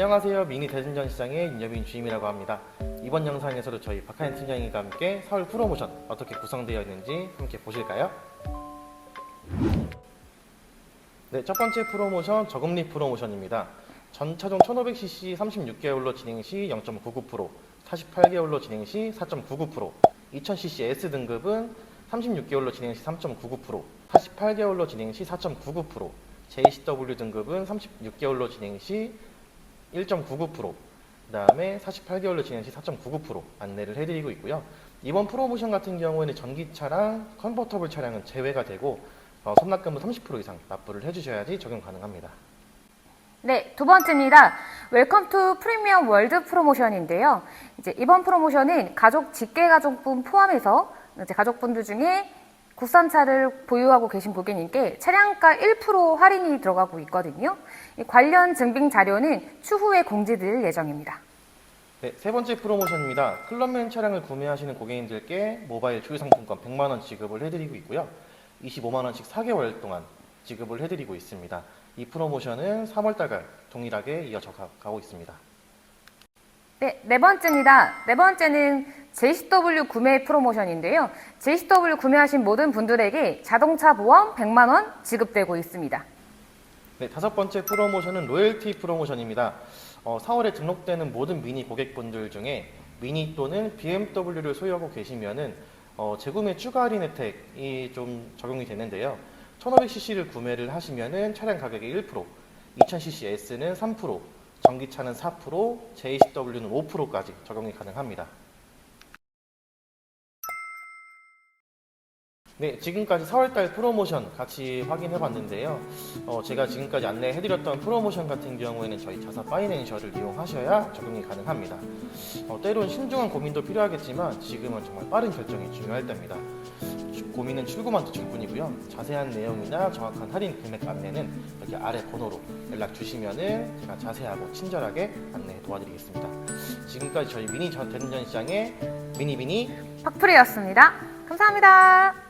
안녕하세요. 미니 대전전 시장의 윤여빈 주임이라고 합니다. 이번 영상에서도 저희 박하인 팀장님과 함께 서울 프로모션 어떻게 구성되어 있는지 함께 보실까요? 네, 첫 번째 프로모션 저금리 프로모션입니다. 전차종 1500cc 36개월로 진행 시 0.99%, 48개월로 진행 시 4.99%, 2000cc S 등급은 36개월로 진행 시 3.99%, 48개월로 진행 시 4.99%, JCW 등급은 36개월로 진행 시 1.99%, 그 다음에 48개월로 진행 시 4.99% 안내를 해드리고 있고요. 이번 프로모션 같은 경우에는 전기차랑 컨버터블 차량은 제외가 되고 어, 선납금은 30% 이상 납부를 해주셔야지 적용 가능합니다. 네, 두 번째입니다. 웰컴 투 프리미엄 월드 프로모션인데요. 이제 이번 프로모션은 가족 직계 가족분 포함해서 이제 가족분들 중에 국산차를 보유하고 계신 고객님께 차량가 1% 할인이 들어가고 있거든요. 이 관련 증빙 자료는 추후에 공지드릴 예정입니다. 네, 세 번째 프로모션입니다. 클럽맨 차량을 구매하시는 고객님들께 모바일 주유 상품권 100만 원 지급을 해드리고 있고요. 25만 원씩 4개월 동안 지급을 해드리고 있습니다. 이 프로모션은 3월달 동일하게 이어져 가- 가고 있습니다. 네, 네 번째입니다. 네 번째는 JCW 구매 프로모션인데요. JCW 구매하신 모든 분들에게 자동차 보험 100만 원 지급되고 있습니다. 네, 다섯 번째 프로모션은 로열티 프로모션입니다. 어, 4월에 등록되는 모든 미니 고객분들 중에 미니 또는 BMW를 소유하고 계시면은 어, 재구매 추가 할인 혜택이 좀 적용이 되는데요. 1500cc를 구매를 하시면은 차량 가격의 1%, 2000cc S는 3%, 전기차는 4%, JCW는 5%까지 적용이 가능합니다. 네, 지금까지 4월달 프로모션 같이 확인해 봤는데요. 어, 제가 지금까지 안내해드렸던 프로모션 같은 경우에는 저희 자사 파이낸셜을 이용하셔야 적용이 가능합니다. 어, 때론 신중한 고민도 필요하겠지만 지금은 정말 빠른 결정이 중요할 때입니다. 주- 고민은 출구만 두줄 뿐이고요. 자세한 내용이나 정확한 할인 금액 안내는 여기 아래 번호로 연락 주시면은 제가 자세하고 친절하게 안내 도와드리겠습니다. 지금까지 저희 미니 전 대전시장의 미니 미니 팍프리였습니다. 감사합니다.